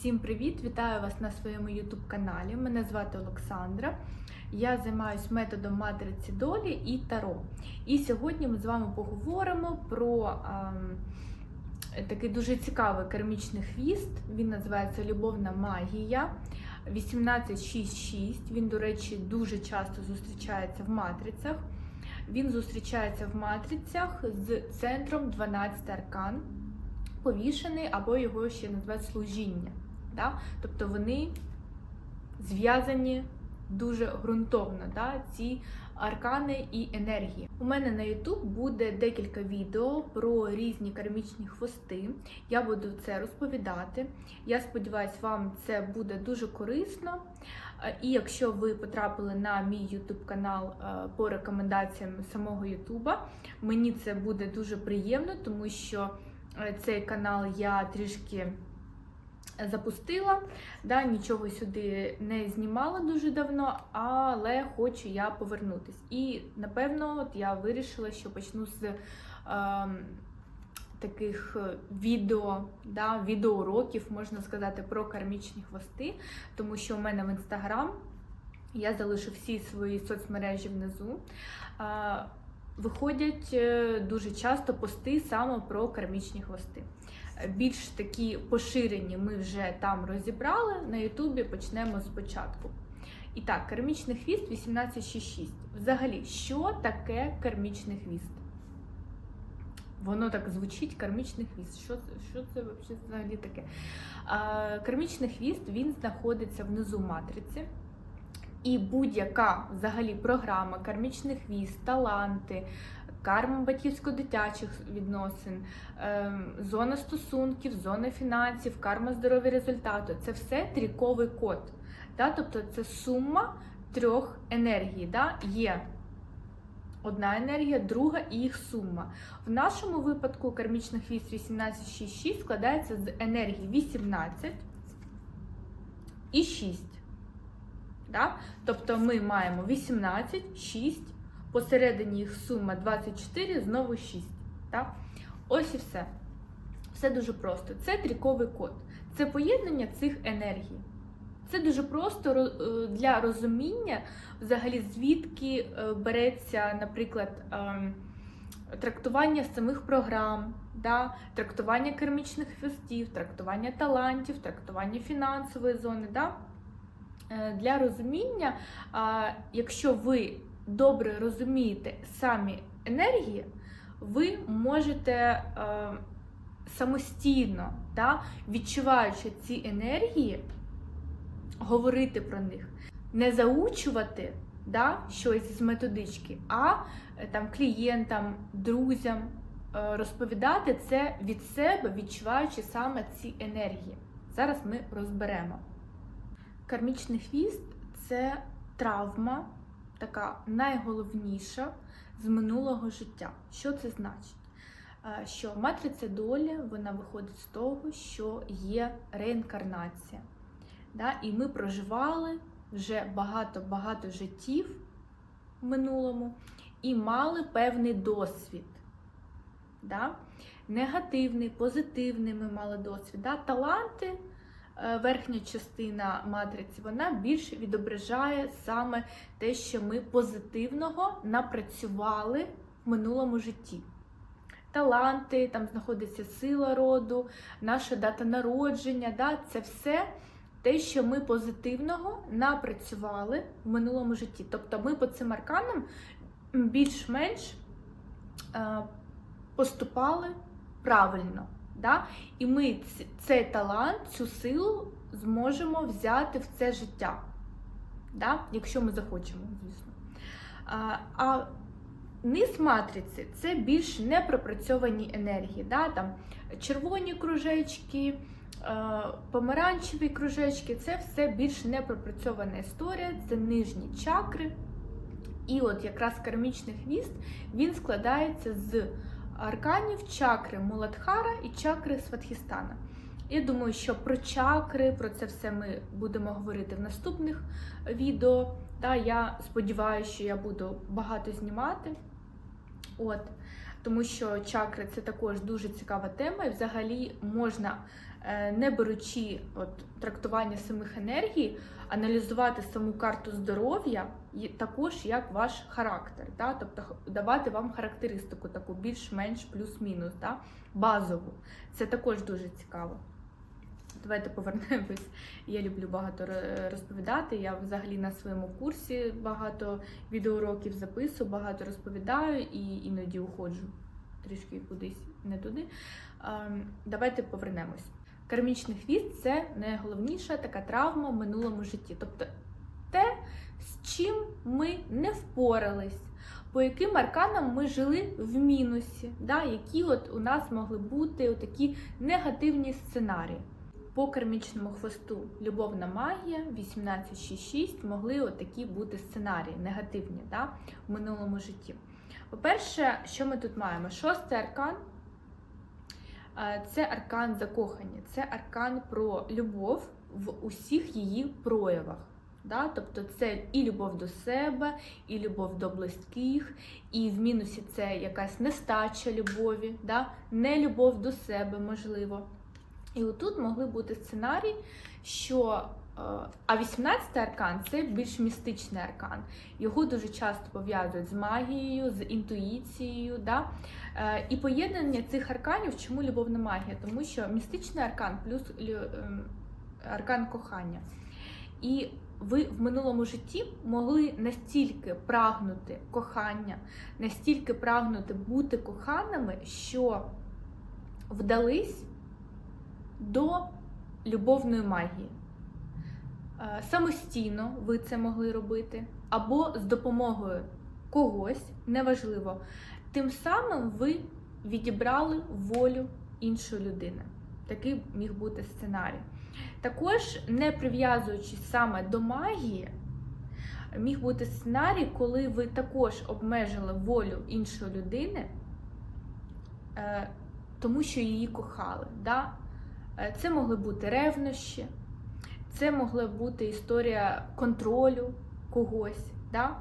Всім привіт! Вітаю вас на своєму YouTube каналі. Мене звати Олександра. Я займаюся методом матриці долі і таро. І сьогодні ми з вами поговоримо про ем, такий дуже цікавий кармічний хвіст. Він називається Любовна магія 1866. Він, до речі, дуже часто зустрічається в матрицях. Він зустрічається в матрицях з центром 12 аркан повішений, або його ще називають служіння. Да? Тобто вони зв'язані дуже ґрунтовно, да? ці аркани і енергії. У мене на YouTube буде декілька відео про різні кармічні хвости. Я буду це розповідати. Я сподіваюся, вам це буде дуже корисно. І якщо ви потрапили на мій YouTube канал е, по рекомендаціям самого YouTube, мені це буде дуже приємно, тому що е, цей канал я трішки запустила, да, нічого сюди не знімала дуже давно, але хочу я повернутись. І напевно от я вирішила, що почну з е, таких відео, да, відеоуроків, можна сказати, про кармічні хвости, тому що у мене в інстаграм я залишу всі свої соцмережі внизу. Виходять е, дуже часто пости саме про кармічні хвости. Більш такі поширені ми вже там розібрали. На Ютубі почнемо спочатку. І так, кармічний хвіст 1866. Взагалі, що таке кармічний хвіст? Воно так звучить кармічний хвіст. Що, що це взагалі таке? А, кармічний хвіст він знаходиться внизу матриці. І будь-яка взагалі програма, кармічний хвіст, таланти, карма батьківсько-дитячих відносин, ем, зона стосунків, зона фінансів, карма здоров'я результату це все тріковий код. Да? Тобто це сума трьох енергій. Да? Є одна енергія, друга і їх сума. В нашому випадку кармічний хвіст 1866 складається з енергії 18 і 6. Да? Тобто ми маємо 18, 6, посередині їх сума 24, знову 6. Да? Ось і все. Все дуже просто. Це тріковий код. Це поєднання цих енергій. Це дуже просто е, для розуміння, взагалі, звідки е, береться, наприклад, ем, трактування самих програм, да? трактування кермічних хвостів, трактування талантів, трактування фінансової зони. Да? Е, Для розуміння, якщо ви добре розумієте самі енергії, ви можете е, самостійно, да, відчуваючи ці енергії, говорити про них, не заучувати да, щось з методички, а е, там клієнтам, друзям е, розповідати це від себе, відчуваючи саме ці енергії. Зараз ми розберемо. Кармічний хвіст це травма, така найголовніша з минулого життя. Що це значить? Е, Що матриця долі вона виходить з того, що є реінкарнація. Да? І ми проживали вже багато-багато життів в минулому і мали певний досвід. Да? Негативний, позитивний ми мали досвід. Да? Таланти верхня частина матриці, вона більше відображає саме те, що ми позитивного напрацювали в минулому житті. Таланти, там знаходиться сила роду, наша дата народження, да, це все те, що ми позитивного напрацювали в минулому житті. Тобто ми по цим арканам більш-менш е, поступали правильно. Да? І ми цей талант, цю силу зможемо взяти в це життя, да? якщо ми захочемо, звісно. А, а низ матриці це більш непропрацьовані енергії. Да? Там червоні кружечки, е, помаранчеві кружечки це все більш непропрацьована історія, це нижні чакри. І от якраз кармічний хвіст він складається з арканів чакри Муладхара і чакри Сватхістана. Я думаю, що про чакри, про це все ми будемо говорити в наступних відео. Та я сподіваюся, що я буду багато знімати. От. Тому що чакри це також дуже цікава тема, і взагалі можна не беручи от, трактування самих енергій, аналізувати саму карту здоров'я також як ваш характер, да? тобто давати вам характеристику таку більш-менш плюс-мінус, да? базову. Це також дуже цікаво. Давайте повернемось. Я люблю багато розповідати. Я взагалі на своєму курсі багато відеоуроків записую, багато розповідаю і іноді уходжу трішки кудись не туди. Ем, Давайте повернемось. Кармічний хвіст це найголовніша така травма в минулому житті. Тобто те, з чим ми не впорались, по яким арканам ми жили в мінусі, да? які от у нас могли бути такі негативні сценарії. По кармічному хвосту любовна магія 1866 могли такі бути сценарії негативні да? в минулому житті. По-перше, що ми тут маємо? Шостий аркан це аркан закохання, це аркан про любов в усіх її проявах. Да? Тобто це і любов до себе, і любов до близьких, і в мінусі це якась нестача любові, да? не любов до себе, можливо. І отут могли бути сценарії, що. Е, А 18 аркан це більш містичний аркан. Його дуже часто пов'язують з магією, з інтуїцією. Да? Е, І поєднання цих арканів, чому любовна магія? Тому що містичний аркан плюс ем, аркан кохання. І ви в минулому житті могли настільки прагнути кохання, настільки прагнути бути коханими, що вдались до любовної магії. Е, Самостійно ви це могли робити, або з допомогою когось, неважливо. Тим самим ви відібрали волю іншої людини. Такий міг бути сценарій. Також, не прив'язуючись саме до магії, міг бути сценарій, коли ви також обмежили волю іншої людини, е, тому що її кохали. Да? Е, Це могли бути ревнощі, це могла бути історія контролю когось. Да?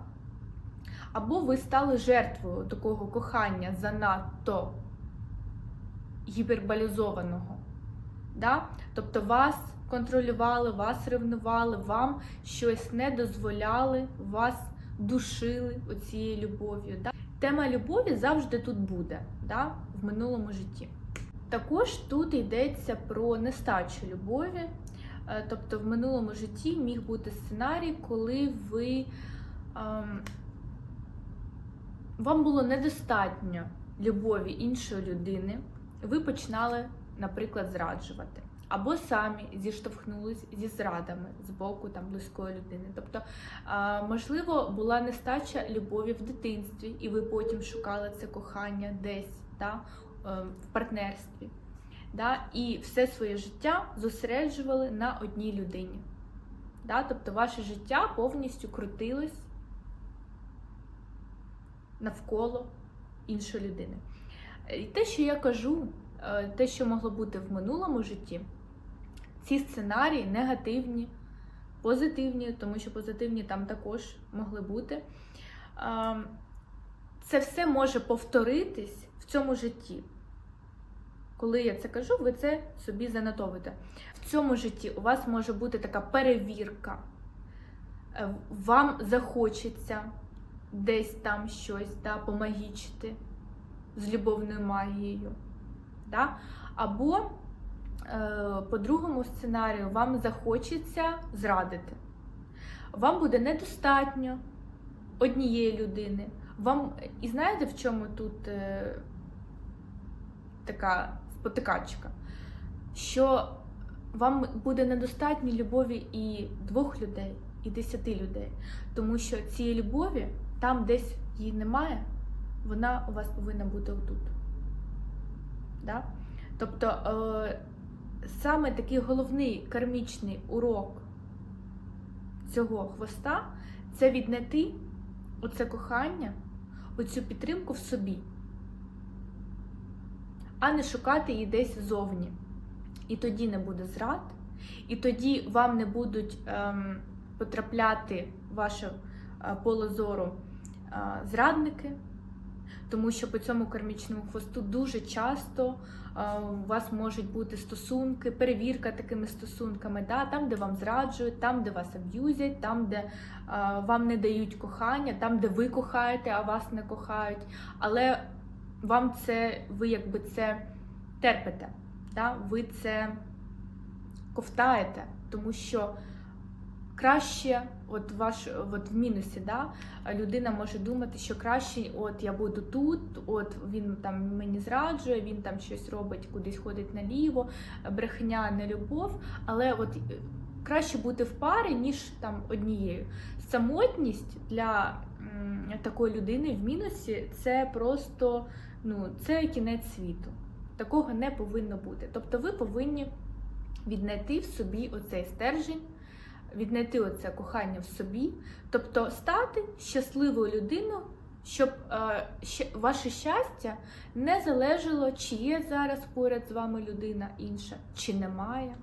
Або ви стали жертвою такого кохання занадто гіперболізованого. Да? Тобто вас контролювали, вас ревнували, вам щось не дозволяли, вас душили оцією любов'ю. Да? Тема любові завжди тут буде да? в минулому житті. Також тут йдеться про нестачу любові. Е, Тобто в минулому житті міг бути сценарій, коли ви ем, вам було недостатньо любові іншої людини, ви починали, наприклад, зраджувати. Або самі зіштовхнулись зі зрадами з боку там близької людини. Тобто, можливо, була нестача любові в дитинстві, і ви потім шукали це кохання десь да, е, в партнерстві. Да, і все своє життя зосереджували на одній людині. Да, тобто, ваше життя повністю крутилось навколо іншої людини. І те, що я кажу, е, те, що могло бути в минулому житті, ці сценарії негативні, позитивні, тому що позитивні там також могли бути. е, Це все може повторитись в цьому житті. Коли я це кажу, ви це собі занотовуєте. В цьому житті у вас може бути така перевірка. Е, Вам захочеться десь там щось да, помагічити з любовною магією. Да? Або е, по другому сценарію вам захочеться зрадити. Вам буде недостатньо однієї людини. Вам, і знаєте, в чому тут е, така спотикачка? Що вам буде недостатньо любові і двох людей, і десяти людей. Тому що цієї любові там десь її немає, вона у вас повинна бути отут. Да? Тобто е, саме такий головний кармічний урок цього хвоста це віднайти оце кохання, оцю підтримку в собі, а не шукати її десь зовні. І тоді не буде зрад, і тоді вам не будуть ем, потрапляти в ваше е, поле зору е, зрадники, тому що по цьому кармічному хвосту дуже часто е, у вас можуть бути стосунки, перевірка такими стосунками, да? там, де вам зраджують, там, де вас аб'юзять, там, де е, вам не дають кохання, там, де ви кохаєте, а вас не кохають. Але вам це, ви якби це терпите, да? ви це ковтаєте, тому що краще, от ваш от в мінусі, да, людина може думати, що краще, от я буду тут, от він там мені зраджує, він там щось робить, кудись ходить наліво, брехня, не любов, але от е, краще бути в парі, ніж там однією. Самотність для м, такої людини в мінусі це просто ну, це кінець світу. Такого не повинно бути. Тобто ви повинні віднайти в собі оцей стержень, віднайти оце кохання в собі, тобто стати щасливою людиною, щоб е, щ- ваше щастя не залежало, чи є зараз поряд з вами людина інша, чи немає.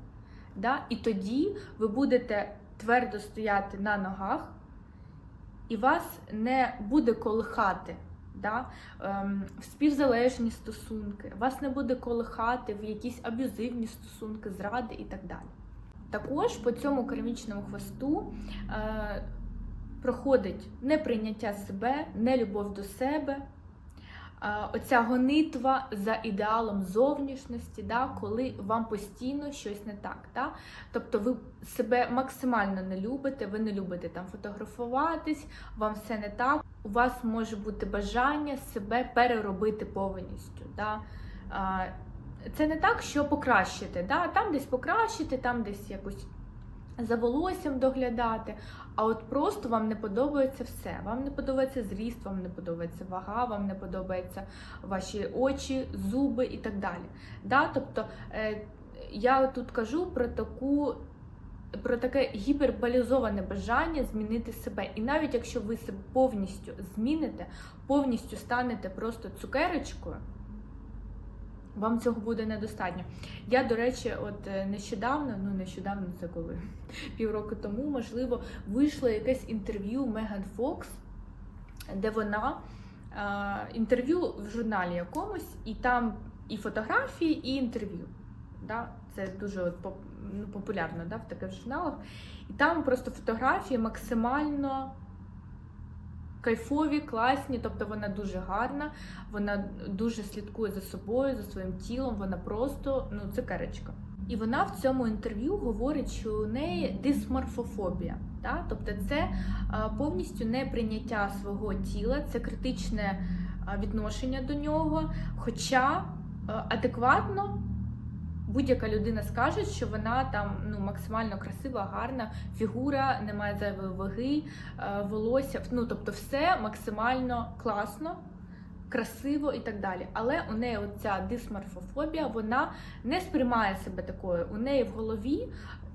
Да? І тоді ви будете твердо стояти на ногах, і вас не буде колихати. Да? Ем, в співзалежні стосунки, вас не буде колихати в якісь аб'юзивні стосунки, зради і так далі. Також по цьому кармічному хвосту е, проходить неприйняття себе, нелюбов до себе, е, оця гонитва за ідеалом зовнішності, да, коли вам постійно щось не так. Да? Тобто ви себе максимально не любите, ви не любите там фотографуватись, вам все не так. У вас може бути бажання себе переробити повністю. Да? Це не так, що покращити. Да? Там десь покращити, там десь якось за волоссям доглядати. А от просто вам не подобається все. Вам не подобається зріст, вам не подобається вага, вам не подобаються ваші очі, зуби і так далі. Да? Тобто е, я тут кажу про таку. Про таке гіперболізоване бажання змінити себе. І навіть якщо ви себе повністю зміните, повністю станете просто цукерочкою, вам цього буде недостатньо. Я, до речі, от е, нещодавно, ну нещодавно це коли півроку тому, можливо, вийшло якесь інтерв'ю Меган Фокс, де вона е, інтерв'ю в журналі якомусь, і там і фотографії, і інтерв'ю. Да? Це дуже от, ну, популярно да, в таких журналах. І там просто фотографії максимально кайфові, класні, тобто вона дуже гарна, вона дуже слідкує за собою, за своїм тілом, вона просто ну, цукерочка. І вона в цьому інтерв'ю говорить, що у неї дисморфофобія. Да? Тобто це повністю неприйняття свого тіла, це критичне відношення до нього. Хоча адекватно будь-яка людина скаже, що вона там ну, максимально красива, гарна, фігура, немає зайвої ваги, е, волосся, ну тобто все максимально класно. Красиво і так далі. Але у неї оця дисморфофобія, вона не сприймає себе такою. У неї в голові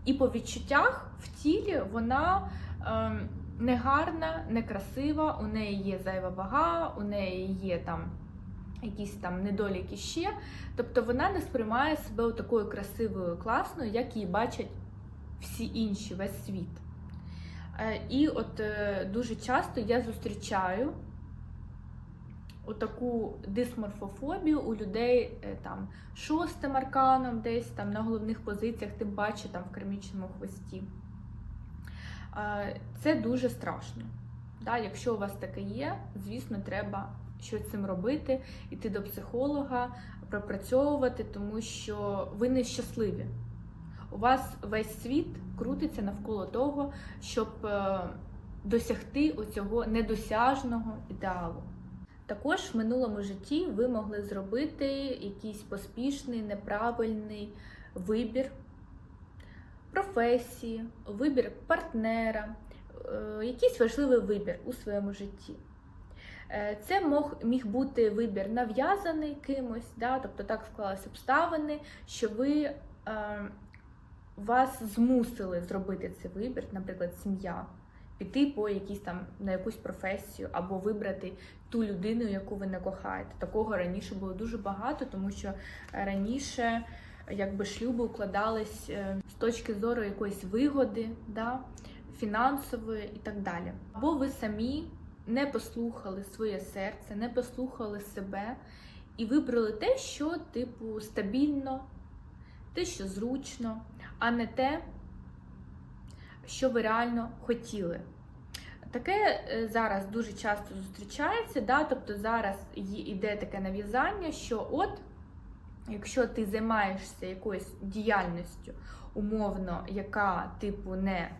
і по відчуттях в тілі вона ем, негарна, некрасива, у неї є зайва вага, у неї є там якісь там недоліки ще. Тобто вона не сприймає себе такою красивою, класною, як її бачать всі інші, весь світ. Е, І от е, дуже часто я зустрічаю таку дисморфофобію у людей е, там шостим арканом, десь там на головних позиціях, тим паче там в кармічному хвості. Це дуже страшно. Да, Якщо у вас таке є, звісно, треба щось з цим робити, йти до психолога, пропрацьовувати, тому що ви нещасливі. У вас весь світ крутиться навколо того, щоб е, досягти оцього недосяжного ідеалу. Також в минулому житті ви могли зробити якийсь поспішний, неправильний вибір професії, вибір партнера, е, якийсь важливий вибір у своєму житті. Е, Це мог, міг бути вибір нав'язаний кимось, да? тобто так склалися обставини, що ви е, вас змусили зробити цей вибір, наприклад, сім'я, піти по якійсь там на якусь професію або вибрати ту людину, яку ви не кохаєте. Такого раніше було дуже багато, тому що раніше якби шлюби укладались е, з точки зору якоїсь вигоди, да? фінансової і так далі. Або ви самі не послухали своє серце, не послухали себе і вибрали те, що, типу, стабільно, те, що зручно, а не те, що ви реально хотіли. Таке е, зараз дуже часто зустрічається, да? тобто зараз йде таке нав'язання, що от, якщо ти займаєшся якоюсь діяльністю, умовно, яка, типу, не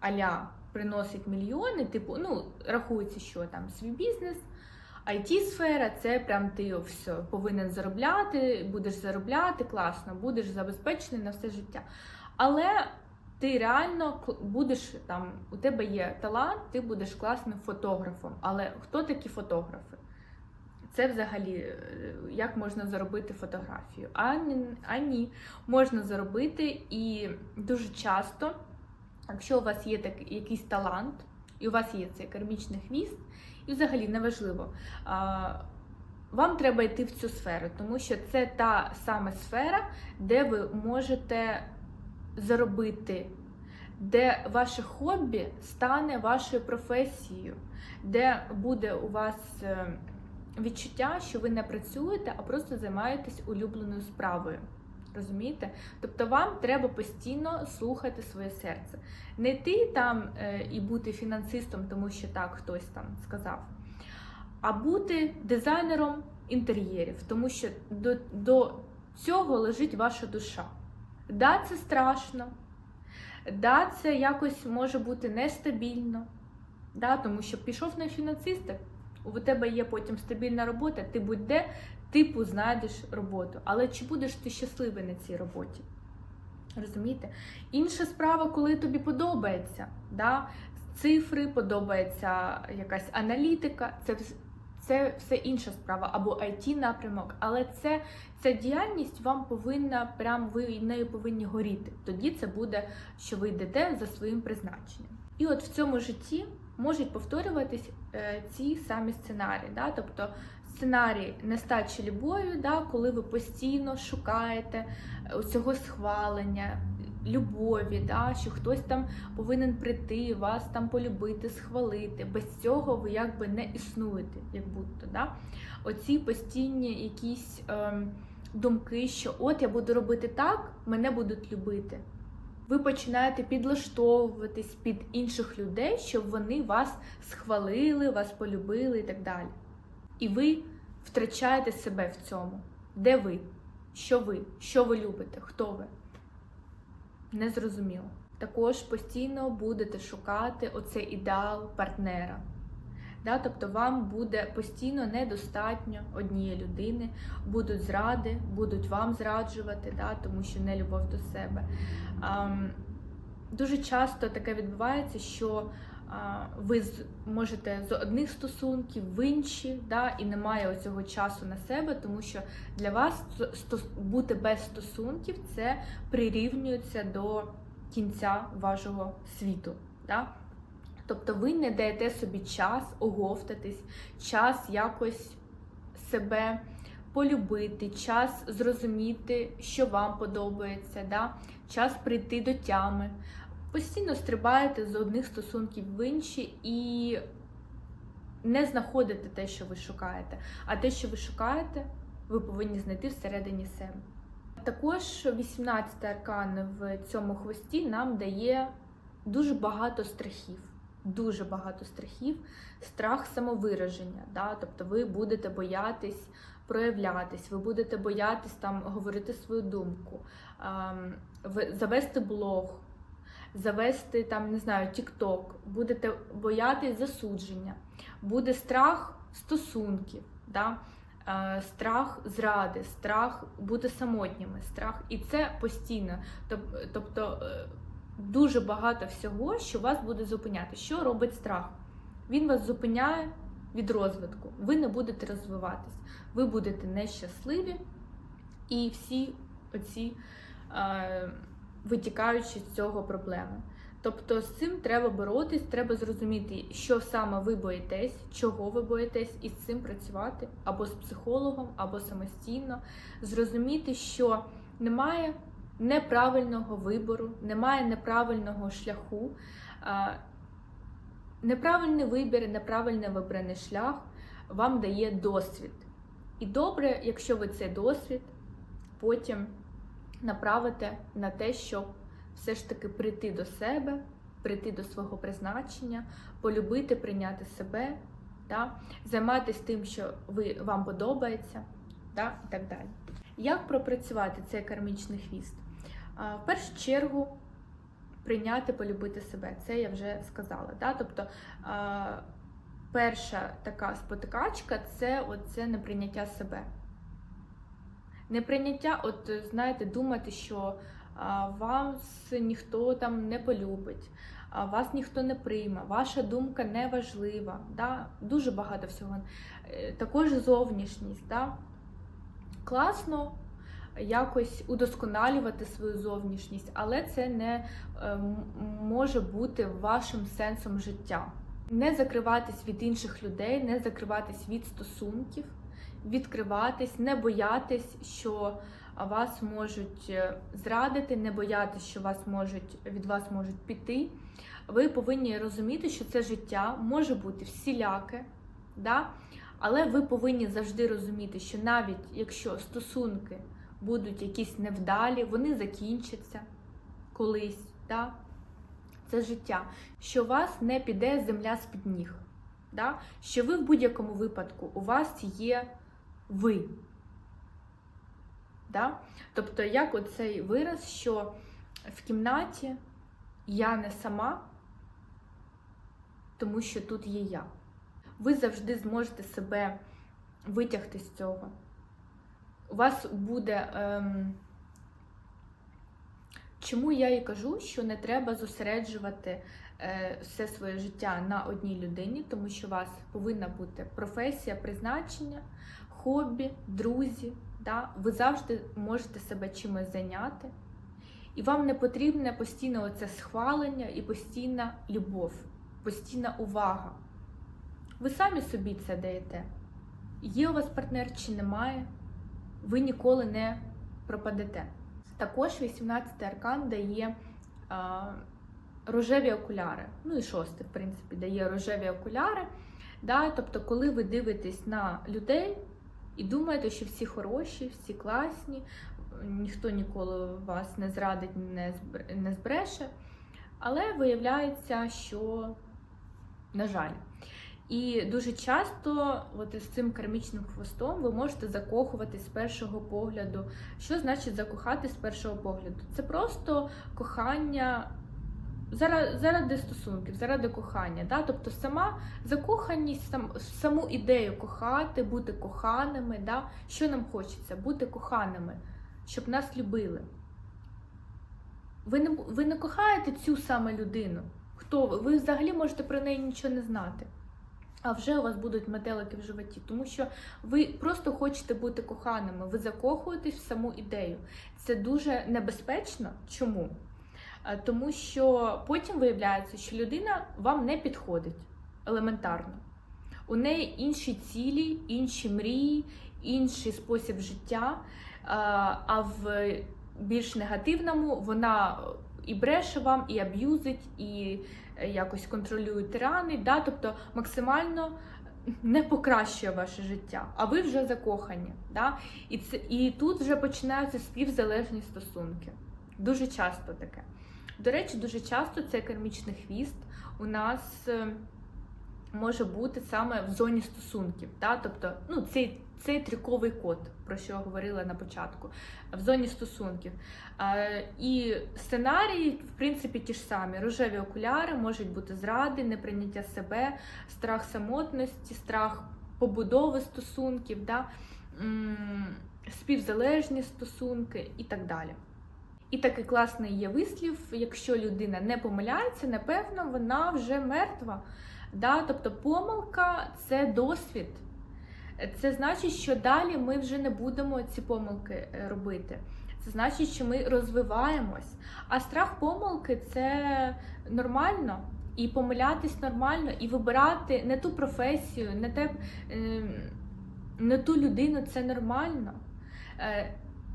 аля приносить мільйони, типу, ну, рахується, що там свій бізнес, IT-сфера, це прям ти все повинен заробляти, будеш заробляти, класно, будеш забезпечений на все життя. Але ти реально будеш там, у тебе є талант, ти будеш класним фотографом. Але хто такі фотографи? Це взагалі е, як можна заробити фотографію? А а ні, можна заробити і дуже часто, якщо у вас є так, якийсь талант, і у вас є цей кармічний хвіст, і взагалі неважливо. Вам треба йти в цю сферу, тому що це та саме сфера, де ви можете заробити, де ваше хобі стане вашою професією, де буде у вас е, відчуття, що ви не працюєте, а просто займаєтесь улюбленою справою. Розумієте? Тобто вам треба постійно слухати своє серце. Не йти там е, і бути фінансистом, тому що так хтось там сказав, а бути дизайнером інтер'єрів, тому що до, до цього лежить ваша душа. Да, це страшно, да, це якось може бути нестабільно, да, тому що пішов на фінансиста, у тебе є потім стабільна робота, ти будь-де, типу знайдеш роботу. Але чи будеш ти щасливий на цій роботі? Розумієте? Інша справа, коли тобі подобається, да? цифри, подобається якась аналітика, це, це все інша справа, або it напрямок, але це, ця діяльність вам повинна, прям ви нею повинні горіти. Тоді це буде, що ви йдете за своїм призначенням. І от в цьому житті можуть повторюватись е, ці самі сценарії. Да? Тобто сценарій нестачі любові, да? коли ви постійно шукаєте е, цього схвалення, любові, да? що хтось там повинен прийти, вас там полюбити, схвалити. Без цього ви якби не існуєте, як будто. Да? Оці постійні якісь ем, думки, що от я буду робити так, мене будуть любити. Ви починаєте підлаштовуватись під інших людей, щоб вони вас схвалили, вас полюбили і так далі. І ви втрачаєте себе в цьому. Де ви? Що ви? Що ви любите? Хто ви? Незрозуміло. Також постійно будете шукати оцей ідеал партнера. Да? Тобто вам буде постійно недостатньо однієї людини, будуть зради, будуть вам зраджувати, да? тому що не любов до себе. Ам, дуже часто таке відбувається, що а, ви можете з одних стосунків в інші, да, і немає оцього часу на себе, тому що для вас бути без стосунків це прирівнюється до кінця вашого світу. Да? Тобто ви не даєте собі час оговтатись, час якось себе полюбити, час зрозуміти, що вам подобається, да? час прийти до тями. Постійно стрибаєте з одних стосунків в інші і не знаходите те, що ви шукаєте. А те, що ви шукаєте, ви повинні знайти всередині себе. Також 18 аркан в цьому хвості нам дає дуже багато страхів. Дуже багато страхів, страх самовираження. Да? Тобто ви будете боятись проявлятись, ви будете боятись там говорити свою думку, ем, завести блог, завести там, не знаю, TikTok, будете боятись засудження, буде страх стосунків, да? е, страх зради, страх бути самотніми, страх, і це постійно. Тобто е, дуже багато всього, що вас буде зупиняти. Що робить страх? Він вас зупиняє від розвитку. Ви не будете розвиватись, ви будете нещасливі, і всі оці е, витікаючи з цього проблеми. Тобто з цим треба боротись, треба зрозуміти, що саме ви боїтесь, чого ви боїтесь, і з цим працювати або з психологом, або самостійно, зрозуміти, що немає неправильного вибору, немає неправильного шляху. Неправильний вибір, неправильно вибраний шлях вам дає досвід. І добре, якщо ви цей досвід потім направите на те, щоб все ж таки прийти до себе, прийти до свого призначення, полюбити, прийняти себе, да? займатися тим, що ви, вам подобається, да? і так далі. Як пропрацювати цей кармічний хвіст? В першу чергу прийняти, полюбити себе. Це я вже сказала. Да? Тобто перша така спотикачка це оце неприйняття себе. Неприйняття, от знаєте, думати, що вас ніхто там не полюбить, вас ніхто не прийме, ваша думка не важлива. Да? Дуже багато всього. Е, Також зовнішність. Да? Класно якось удосконалювати свою зовнішність, але це не е, може бути вашим сенсом життя. Не закриватись від інших людей, не закриватись від стосунків, відкриватись, не боятись, що вас можуть е, зрадити, не боятись, що вас можуть, від вас можуть піти. Ви повинні розуміти, що це життя може бути всіляке, да? але ви повинні завжди розуміти, що навіть якщо стосунки будуть якісь невдалі, вони закінчаться колись. Да? Це життя, що вас не піде земля з-під ніг. Да? Що ви в будь-якому випадку у вас є ви. Да? Тобто, як оцей вираз, що в кімнаті я не сама, тому що тут є я. Ви завжди зможете себе витягти з цього. У вас буде. Ем... Чому я і кажу, що не треба зосереджувати е, все своє життя на одній людині, тому що у вас повинна бути професія, призначення, хобі, друзі. Да? Ви завжди можете себе чимось зайняти. І вам не потрібне постійне оце схвалення і постійна любов, постійна увага. Ви самі собі це даєте. Є у вас партнер чи немає, ви ніколи не пропадете. Також 18 аркан дає а, рожеві окуляри. Ну і шостий, в принципі, дає рожеві окуляри. Да? Тобто, коли ви дивитесь на людей і думаєте, що всі хороші, всі класні, ніхто ніколи вас не зрадить, не зб- збреше. Але виявляється, що, на жаль. І дуже часто, от із цим кармічним хвостом, ви можете закохуватись з першого погляду. Що значить закохати з першого погляду? Це просто кохання заради, заради стосунків, заради кохання. Да? Тобто сама закоханість, сам, саму ідею кохати, бути коханими. Да? Що нам хочеться? Бути коханими, щоб нас любили. Ви не, ви не кохаєте цю саме людину. Хто ви? Ви взагалі можете про неї нічого не знати. А вже у вас будуть метелики в животі, тому що ви просто хочете бути коханими, ви закохуєтесь в саму ідею. Це дуже небезпечно. Чому? Е, Тому що потім виявляється, що людина вам не підходить елементарно. У неї інші цілі, інші мрії, інший спосіб життя. Е, А в більш негативному вона і бреше вам, і аб'юзить, і е, якось контролює тирани, да? тобто максимально не покращує ваше життя, а ви вже закохані. Да? І, це, і тут вже починаються співзалежні стосунки. Дуже часто таке. До речі, дуже часто цей кармічний хвіст у нас е, може бути саме в зоні стосунків. Да? Тобто, ну, цей, цей трюковий код, про що я говорила на початку, в зоні стосунків. І сценарії, в принципі, ті ж самі. Рожеві окуляри можуть бути зради, неприйняття себе, страх самотності, страх побудови стосунків, да? співзалежні стосунки і так далі. І такий класний є вислів: якщо людина не помиляється, напевно, вона вже мертва. Да? Тобто помилка це досвід. Це значить, що далі ми вже не будемо ці помилки е, робити. Це значить, що ми розвиваємось. А страх помилки це нормально. І помилятись нормально, і вибирати не ту професію, не, те, е, не ту людину це нормально.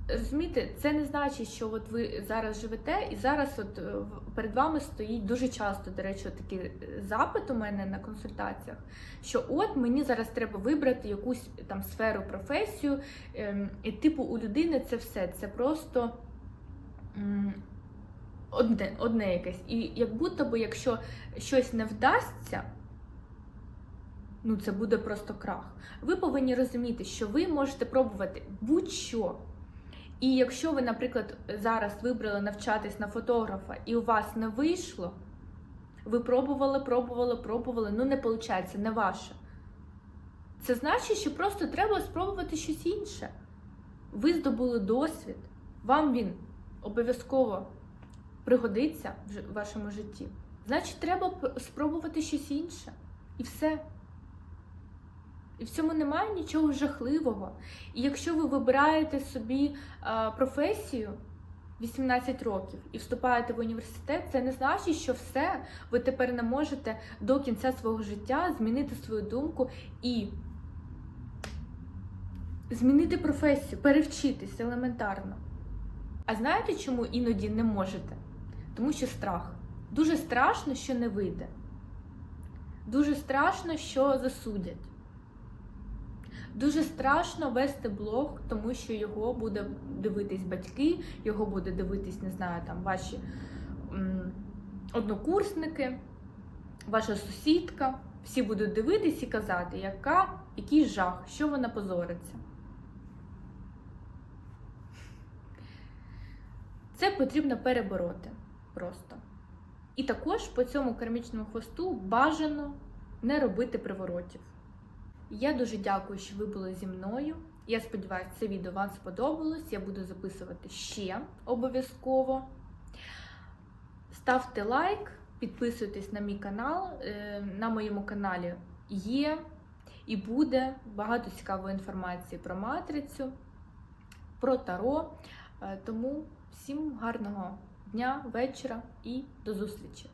Розумієте, це не значить, що от ви зараз живете, і зараз от е, перед вами стоїть дуже часто, до речі, такий е, запит у мене на консультаціях, що от мені зараз треба вибрати якусь там сферу, професію, ем, і типу у людини це все. Це просто одне, одне якесь. І як будто би, якщо щось не вдасться, ну це буде просто крах. Ви повинні розуміти, що ви можете пробувати будь-що. І якщо ви, наприклад, зараз вибрали навчатись на фотографа і у вас не вийшло, ви пробували, пробували, пробували, ну не виходить, не ваше. Це значить, що просто треба спробувати щось інше. Ви здобули досвід, вам він обов'язково пригодиться в вашому житті. Значить, треба спробувати щось інше. І все. І в цьому немає нічого жахливого. І якщо ви вибираєте собі е, професію 18 років і вступаєте в університет, це не значить, що все, ви тепер не можете до кінця свого життя змінити свою думку і змінити професію, перевчитись елементарно. А знаєте, чому іноді не можете? Тому що страх. Дуже страшно, що не вийде. Дуже страшно, що засудять. Дуже страшно вести блог, тому що його буде дивитись батьки, його буде дивитись, не знаю, там ваші м, однокурсники, ваша сусідка. Всі будуть дивитись і казати, яка, який жах, що вона позориться. Це потрібно перебороти просто. І також по цьому кармічному хвосту бажано не робити приворотів. Я дуже дякую, що ви були зі мною. Я сподіваюся, це відео вам сподобалось. Я буду записувати ще обов'язково. Ставте лайк, підписуйтесь на мій канал. Е, На моєму каналі є і буде багато цікавої інформації про матрицю, про таро. Е, Тому всім гарного дня, вечора і до зустрічі!